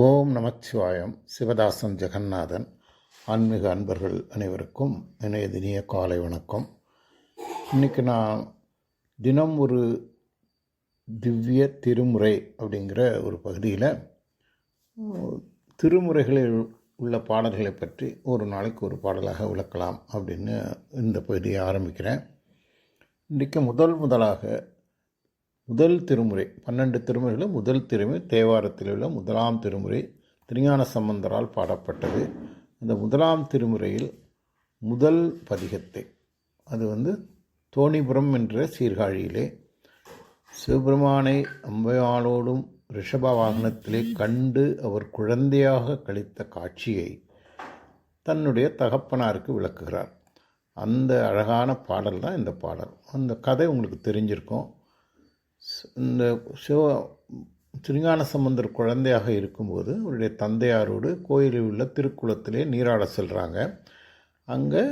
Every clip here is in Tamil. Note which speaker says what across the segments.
Speaker 1: ஓம் நமச்சிவாயம் சிவதாசன் ஜெகநாதன். ஆன்மீக அன்பர்கள் அனைவருக்கும் இணைய தினிய காலை வணக்கம். இன்றைக்கி நான் தினம் ஒரு திவ்ய திருமுறை அப்படிங்கிற ஒரு பகுதியில் திருமுறைகளில் உள்ள பாடல்களை பற்றி ஒரு நாளைக்கு ஒரு பாடலாக விளக்கலாம் அப்படின்னு இந்த பகுதியை ஆரம்பிக்கிறேன். இன்றைக்கு முதல் முதலாக முதல் திருமுறை பன்னெண்டு திருமுறைகளில் முதல் திருமுறை தேவாரத்தில் உள்ள முதலாம் திருமுறை திருஞான சம்பந்தரால் பாடப்பட்டது. அந்த முதலாம் திருமுறையில் முதல் பதிகத்தை அது வந்து தோணிபுரம் என்ற சீர்காழியிலே சிவபெருமானை அம்பையாளோடும் ரிஷப வாகனத்திலே கண்டு அவர் குழந்தையாக கழித்த காட்சியை தன்னுடைய தகப்பனாருக்கு விளக்குகிறார். அந்த அழகான பாடல் தான் இந்த பாடல். அந்த கதை உங்களுக்கு தெரிஞ்சிருக்கும். இந்த சிவ திருஞான சம்பந்தர் குழந்தையாக இருக்கும்போது அவருடைய தந்தையாரோடு கோயிலில் உள்ள திருக்குளத்திலே நீராட செல்கிறாங்க அங்கே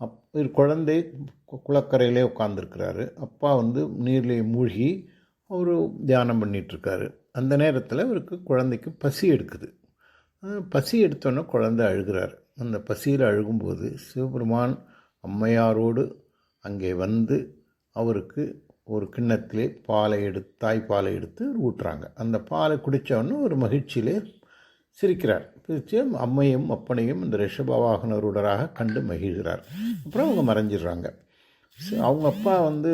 Speaker 1: அப் குழந்தை கு- குளக்கரையிலே உட்காந்துருக்கிறாரு அப்பா வந்து நீர்லேயே மூழ்கி அவர் தியானம் பண்ணிகிட்ருக்காரு அந்த நேரத்தில் அவருக்கு குழந்தைக்கு பசி எடுக்குது. பசி எடுத்தோன்னே குழந்தை அழுகிறார். அந்த பசியில் அழுகும்போது சிவபெருமான் அம்மையாரோடு அங்கே வந்து அவருக்கு ஒரு கிண்ணத்திலே பாலை எடுத்து தாய்ப்பாலை எடுத்து ஊட்டுறாங்க. அந்த பாலை குடித்தவொன்னே ஒரு மகிழ்ச்சியிலே சிரிக்கிறார். சிரித்து அம்மையும் அப்பனையும் இந்த ரிஷபவாகனருடராக கண்டு மகிழ்கிறார். அப்புறம் அவங்க மறைஞ்சிடுறாங்க. அவங்க அப்பா வந்து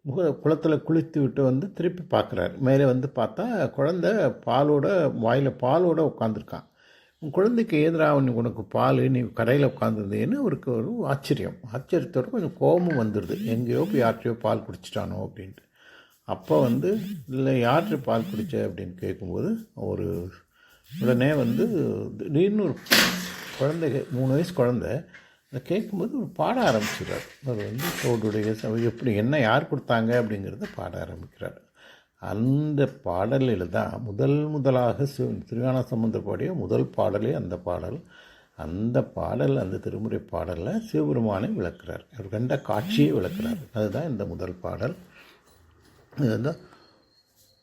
Speaker 1: முக குளத்தில் குளித்து விட்டு வந்து திருப்பி பார்க்குறாரு. மேலே வந்து பார்த்தா குழந்தை பாலோட வாயில் பாலோட உட்காந்துருக்கான் உன் குழந்தைக்கு எதிராக நீ உனக்கு பால் நீ கடையில் உட்காந்துருந்தேன்னு அவருக்கு ஒரு ஆச்சரியம். ஆச்சரியத்தோட கொஞ்சம் கோபம் வந்துடுது எங்கேயோ போய் யார்கிட்டயோ பால் குடிச்சிட்டானோ அப்படின்ட்டு. அப்போ வந்து இல்லை யார்கிட்ட பால் குடிச்ச? அப்படின்னு கேட்கும்போது ஒரு உடனே வந்து திடீர்னு ஒரு குழந்தை மூணு வயசு குழந்தை அதை கேட்கும்போது ஒரு பாட ஆரம்பிச்சிடுறார். அவர் வந்து தோடுடைய எப்படி என்ன யார் கொடுத்தாங்க? அப்படிங்கிறத பாட ஆரம்பிக்கிறார். அந்த பாடலில் தான் முதல் முதலாக சிவ திருஞான பாடிய முதல் பாடலே அந்த பாடல். அந்த பாடல் அந்த திருமுறை பாடலில் சிவபெருமானை விளக்குறார். அவர் கண்ட காட்சியை விளக்குறார். அதுதான் இந்த முதல் பாடல். இதுதான்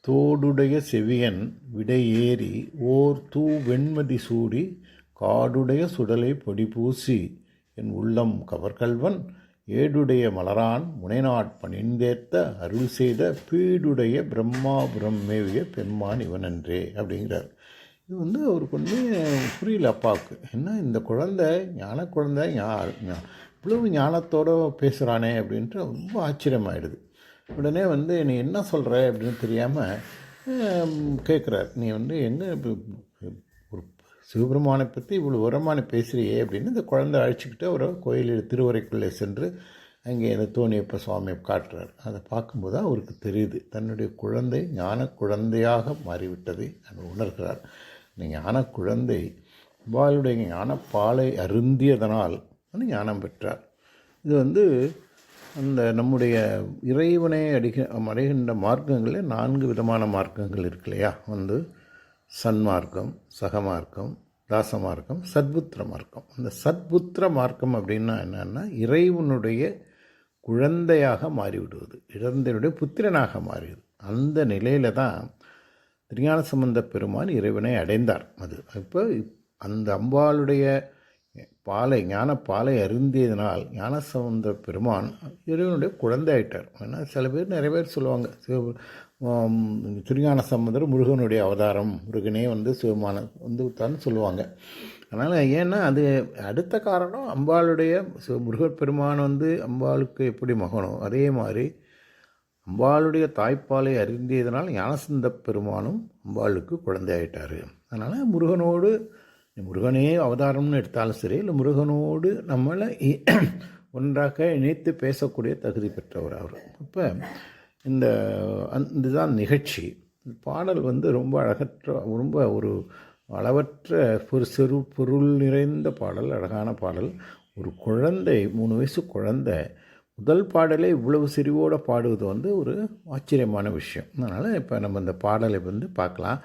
Speaker 1: தோடுடைய செவியன் விடையேறி ஓர் தூ வெண்மதி சூடி காடுடைய சுடலை பொடி பூசி என் உள்ளம் கவர்கல்வன் ஏடுடைய மலரான் முனைநாட் பணிந்தேத்த அருள் செய்த பீடுடைய பிரம்மாபுரம் மேவிய பெம்மான் இவனன்றே அப்படிங்கிறார். இது வந்து அவருக்கு வந்து புரியல அப்பாவுக்கு. என்ன இந்த குழந்தை ஞான குழந்தை ஞா இவ்வளவு ஞானத்தோடு பேசுகிறானே அப்படின்ட்டு ரொம்ப ஆச்சரியமாயிடுது. உடனே வந்து நீ என்ன சொல்கிற அப்படின்னு தெரியாமல் கேட்குறார் நீ வந்து எங்கே சிவபெருமானை பற்றி இவ்வளோ உரமான பேசுகிறியே அப்படின்னு இந்த குழந்தை அழைச்சிக்கிட்டு அவர் கோயிலில் திருவரைக்குள்ளே சென்று அங்கே இந்த தோணியப்ப சுவாமியை காட்டுறார். அதை பார்க்கும்போது அவருக்கு தெரியுது தன்னுடைய குழந்தை ஞான குழந்தையாக மாறிவிட்டதை அவர் உணர்கிறார். இந்த ஞான குழந்தை பாலுடைய ஞானப்பாலை அருந்தியதனால் வந்து ஞானம் பெற்றார். இது வந்து அந்த நம்முடைய இறைவனை அடிக அடைகின்ற மார்க்கங்களில் நான்கு விதமான மார்க்கங்கள் இருக்கு இல்லையா? வந்து சன்மார்க்கம் சகமார்க்கம் தாசமார்க்கம் சத்புத்திர மார்க்கம் அந்த சத்புத்திர மார்க்கம் அப்படின்னா என்னென்னா இறைவனுடைய குழந்தையாக மாறிவிடுவது இழந்தனுடைய புத்திரனாக மாறியது. அந்த நிலையில தான் திருஞான சம்பந்த பெருமான் இறைவனை அடைந்தார். அது இப்போ அந்த அம்பாளுடைய பாலை ஞான பாலை அருந்தியதனால் ஞானசம்பந்த பெருமான் இறைவனுடைய குழந்தை ஆயிட்டார். ஏன்னா சில பேர் நிறைய பேர் சொல்லுவாங்க திருஞான சம்பந்தர் முருகனுடைய அவதாரம். முருகனே வந்து சிவமான வந்து தான் சொல்லுவாங்க. அதனால் ஏன்னா அது அடுத்த காரணம் அம்பாளுடைய சிவ பெருமான் வந்து அம்பாளுக்கு எப்படி மகனோ அதே மாதிரி அம்பாளுடைய தாய்ப்பாலை அறிந்தியதனால் ஞானசந்த பெருமானும் அம்பாளுக்கு குழந்தையாயிட்டார். அதனால் முருகனோடு முருகனே அவதாரம்னு எடுத்தாலும் சரி இல்லை முருகனோடு நம்மளை இ- ஒன்றாக இணைத்து பேசக்கூடிய தகுதி பெற்றவர் அவர். இப்போ இந்த அந்த இதுதான் நிகழ்ச்சி. பாடல் வந்து ரொம்ப அழகற்ற ரொம்ப ஒரு அளவற்ற ஒரு சிறு பொருள் நிறைந்த பாடல் அழகான பாடல். ஒரு குழந்தை மூணு வயசு குழந்தை முதல் பாடலே இவ்வளவு சிரிவோடு பாடுவது வந்து ஒரு ஆச்சரியமான விஷயம். அதனால் இப்போ நம்ம இந்த பாடலை வந்து பார்க்கலாம்.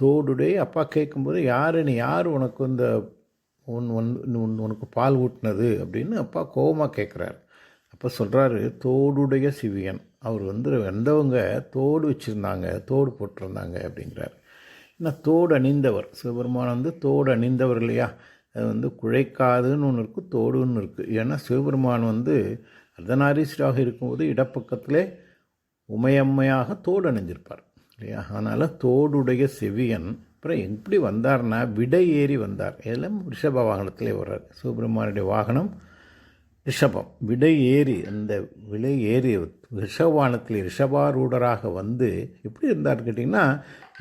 Speaker 1: தோடுடைய அப்பா கேட்கும்போது யார் நீ யார் உனக்கு இந்த ஒன் உன் உன் உனக்கு பால் ஊட்டினது? அப்படின்னு அப்பா கோபமாக கேட்குறாரு. அப்போ சொல்கிறாரு தோடுடைய சிவியன். அவர் வந்து வந்தவங்க தோடு வச்சுருந்தாங்க தோடு போட்டிருந்தாங்க அப்படிங்கிறார். ஏன்னா தோடு அணிந்தவர்? சிவபெருமான் வந்து தோடு அணிந்தவர் இல்லையா? அது வந்து குழைக்காதுன்னு ஒன்று இருக்குது தோடுன்னு இருக்குது ஏன்னா சிவபெருமான் வந்து அர்த்தநாரீஸ்வராக இருக்கும்போது இடப்பக்கத்திலே உமையம்மையாக தோடு அணிஞ்சிருப்பார் இல்லையா? அதனால் தோடுடைய செவியன் அப்புறம் எப்படி வந்தார்னா விடை ஏறி வந்தார். எல்லாம் ரிஷப வாகனத்திலே வர்றார். சிவபெருமானுடைய வாகனம் ரிஷபம் விடை ஏறி அந்த விலை ஏறி ரிஷபவானத்தில் ரிஷபாரூடராக வந்து எப்படி இருந்தார் கேட்டிங்கன்னா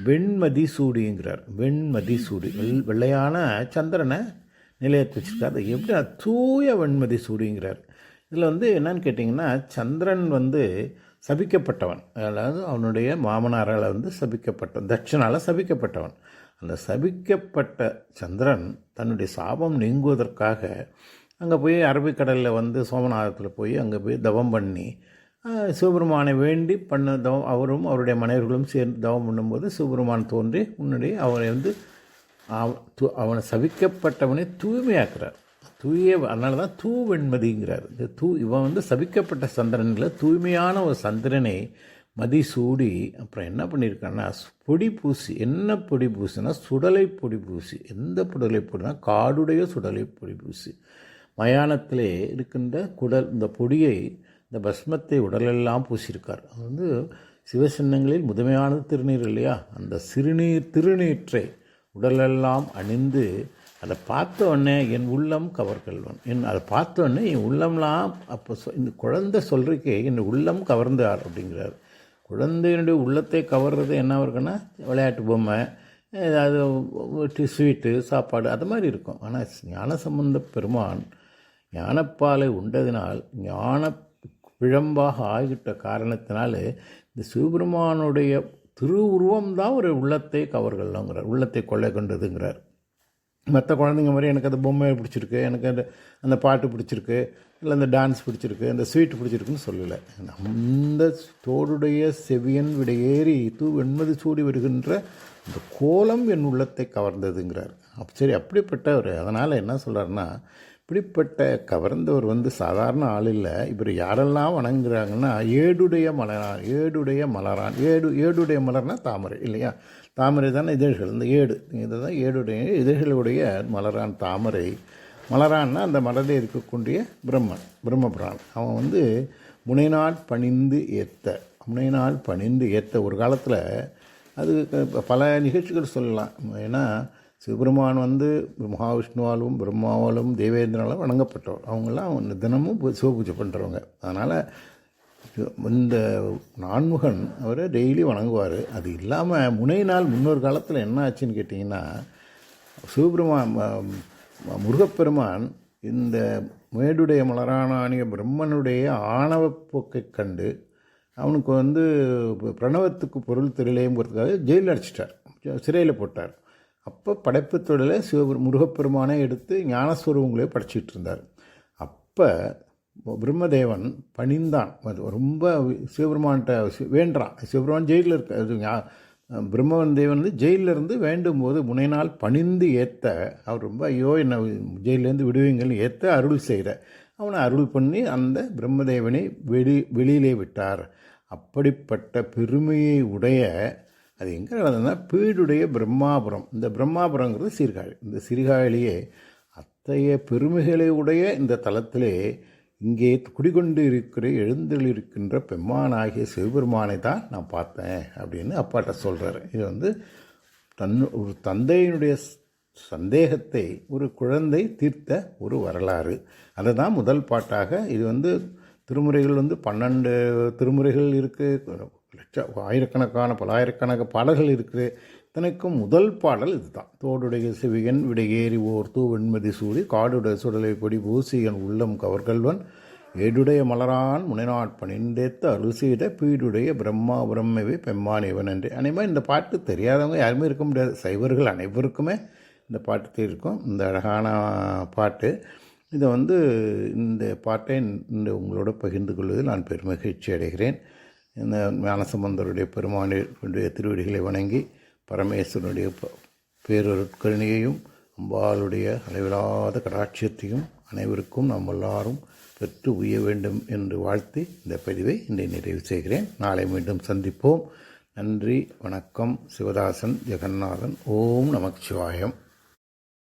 Speaker 1: வெண்மதி சூடிங்கிறார். வெண்மதி சூடி வெள் வெள்ளையான சந்திரனை நிலையத்து வச்சிருக்கார். அது எப்படி தூய வெண்மதி சூடிங்கிறார். இதில் வந்து என்னன்னு கேட்டிங்கன்னா சந்திரன் வந்து சபிக்கப்பட்டவன். அதாவது அவனுடைய மாமனாரால் வந்து சபிக்கப்பட்டவன் தட்சனால் சபிக்கப்பட்டவன். அந்த சபிக்கப்பட்ட சந்திரன் தன்னுடைய சாபம் நீங்குவதற்காக அங்கே போய் அரபிக்கடலில் வந்து சோமநாதத்தில் போய் அங்கே போய் தவம் பண்ணி சிவபெருமானை வேண்டி பண்ண தவம் அவரும் அவருடைய மனைவர்களும் சேர்ந்து தவம் பண்ணும்போது சிவபெருமான் தோன்றி முன்னாடி அவரை வந்து அவ- அவனை சபிக்கப்பட்டவனை தூய்மையாக்குறார். தூய அதனால தான் தூ வெண்மதிங்கிறார். இந்த தூ இவன் வந்து சபிக்கப்பட்ட சந்திரனில் தூய்மையான ஒரு சந்திரனை மதி சூடி அப்புறம் என்ன பண்ணியிருக்கான்னா பொடி பூசி என்ன பொடி பூசினா சுடலை பொடி பூசி எந்த புடலை பொடினா காடுடைய சுடலை பொடி பூசி மயானத்திலே இருக்கின்ற குடல் இந்த பொடியை இந்த பஸ்மத்தை உடலெல்லாம் பூசியிருக்கார். அது வந்து சிவசின்னங்களில் முதன்மையானது திருநீர் இல்லையா? அந்த சிறுநீர் திருநீற்றை உடலெல்லாம் அணிந்து அதை பார்த்தோடனே என் உள்ளம் கவர்கள்வன். என் அதை பார்த்தோடனே என் உள்ளம்லாம் அப்போ சொ- இந்த குழந்தை சொல்கிறக்கே என் உள்ளம் கவர்ந்தார் அப்படிங்கிறார். குழந்தையினுடைய உள்ளத்தை கவர்றது என்ன இருக்குன்னா விளையாட்டு பொம்மை ஏதாவது ஸ்வீட்டு சாப்பாடு அது மாதிரி இருக்கும். ஆனால் ஞானசம்பந்த பெருமான் ஞானப்பாலை உண்டதினால் ஞான பிழம்பாக ஆகிட்ட காரணத்தினால இந்த சிவபெருமானுடைய திருவுருவம்தான் ஒரு உள்ளத்தை கவர்கள்ங்கிறார் உள்ளத்தை கொள்ளை கொண்டதுங்கிறார். மற்ற குழந்தைங்க மாதிரி எனக்கு அந்த பொம்மை பிடிச்சிருக்கு எனக்கு அந்த அந்த பாட்டு பிடிச்சிருக்கு இல்லை அந்த டான்ஸ் பிடிச்சிருக்கு அந்த ஸ்வீட் பிடிச்சிருக்குன்னு சொல்லலை. அந்த தோடுடைய செவியன் விடையேறி தூ வெண்மதி சூடி வருகின்ற அந்த கோலம் என் உள்ளத்தை கவர்ந்ததுங்கிறார். அப்ப சரி அப்படிப்பட்டவர். அதனால் என்ன சொல்கிறாருன்னா இப்படிப்பட்ட கவர்ந்தவர் வந்து சாதாரண ஆள் இல்லை. இவர் யாரெல்லாம் வணங்குறாங்கன்னா ஏடுடைய மலரான் ஏடுடைய மலரான் ஏடு ஏடுடைய மலர்னா தாமரை இல்லையா? தாமரை தானே இதழ்கள். இந்த ஏடு இதுதான் ஏடுடைய இதழ்களுடைய மலரான் தாமரை. மலரான்னா அந்த மலரில் இருக்கக்கூடிய பிரம்மன் பிரம்மபுரான் அவன் வந்து முனைநாள் பணிந்து ஏத்த முனைநாள் பணிந்து ஏத்த ஒரு காலத்தில் அது பல நிகழ்ச்சிகள் சொல்லலாம். ஏன்னா சிவபெருமான் வந்து மகாவிஷ்ணுவாலும் பிரம்மாவாலும் தேவேந்திரனாலும் வணங்கப்பட்டவர். அவங்களாம் தினமும் சிவபூஜை பண்ணுறவங்க அதனால் இந்த நான்முகன் அவரை டெய்லி வணங்குவார். அது இல்லாமல் முனை நாள் முன்னொரு காலத்தில் என்ன ஆச்சுன்னு கேட்டிங்கன்னா சிவபெருமான் முருகப்பெருமான் இந்த மேடுடைய மலரானானிய பிரம்மனுடைய ஆணவப் போக்கைக் கண்டு அவனுக்கு வந்து பிரணவத்துக்கு பொருள் தெரியலேங்கிறதுக்காக ஜெயிலில் அடிச்சிட்டார். சிறையில் போட்டார். அப்போ படைப்பு தொழிலை சிவபெரு முருகப்பெருமானே எடுத்து ஞானஸ்வரூபங்களே படைச்சிட்டு இருந்தார். அப்போ பிரம்மதேவன் பணிந்தான். அது ரொம்ப சிவபெருமான்கிட்ட வேண்டான் சிவபெருமான் ஜெயிலில் இருக்க அது பிரம்மன் தேவன் வந்து ஜெயிலில் இருந்து வேண்டும் போது முனைநாள் பணிந்து ஏற்ற அவர் ரொம்ப ஐயோ என்னை ஜெயிலேருந்து விடுவீங்கன்னு ஏற்ற அருள் செய்கிற அவனை அருள் பண்ணி அந்த பிரம்மதேவனை வெளி வெளியிலே விட்டார். அப்படிப்பட்ட பெருமையை உடைய அது எங்கே நடந்ததுன்னா பீடுடைய பிரம்மாபுரம். இந்த பிரம்மாபுரங்கிறது சீர்காழி. இந்த சீர்காழியே அத்தகைய பெருமைகளை உடைய இந்த தலத்திலே இங்கே குடிகொண்டு இருக்கிற எழுந்தெழுக்கின்ற பெம்மானாகிய சிவபெருமானை தான் நான் பார்த்தேன் அப்படின்னு அப்பாட்ட சொல்கிறார் இது வந்து தன் ஒரு தந்தையினுடைய சந்தேகத்தை ஒரு குழந்தை தீர்த்த ஒரு வரலாறு. அதை தான் முதல் பாட்டாக இது வந்து திருமுறைகள் வந்து பன்னெண்டு திருமுறைகள் இருக்குது லட்ச ஆயிரக்கணக்கான பலாயிரக்கணக்க பாடல்கள் இருக்குது. இத்தனைக்கும் முதல் பாடல் இதுதான். தோடுடைய சிவியன் விடையேறி ஓர் தூ வெண்மதி சூடி காடுடைய சுடலை பொடி பூசியன் உள்ளம் கவர்கள்வன் ஏடுடைய மலரான் முனைநாட்பணிந்தேத்த அருள் செய்த பீடுடைய பிரம்மா பிரம்மவே பெம்மான் இவன் என்று. அனைவரும் இந்த பாட்டு தெரியாதவங்க யாருமே இருக்க முடியாது. சைவர்கள் அனைவருக்குமே இந்த பாட்டு தெரியும் இந்த அழகான பாட்டு. இதை வந்து இந்த பாட்டை இந்த உங்களோட பகிர்ந்து கொள்வதில் நான் பெருமகிழ்ச்சி அடைகிறேன். இந்த ஞானசம்பந்தருடைய பெருமானுடைய திருவடிகளை வணங்கி பரமேஸ்வரனுடைய ப- பேரொருட்கருணையையும் அம்பாளுடைய அளவிலாத கடாட்சியத்தையும் அனைவருக்கும் நாம் எல்லாரும் பெற்று உய்ய வேண்டும் என்று வாழ்த்தி இந்த பதிவை இன்றை நிறைவு செய்கிறேன். நாளை மீண்டும் சந்திப்போம். நன்றி வணக்கம். சிவதாசன் ஜெகநாதன். ஓம் நமச்சிவாயம்.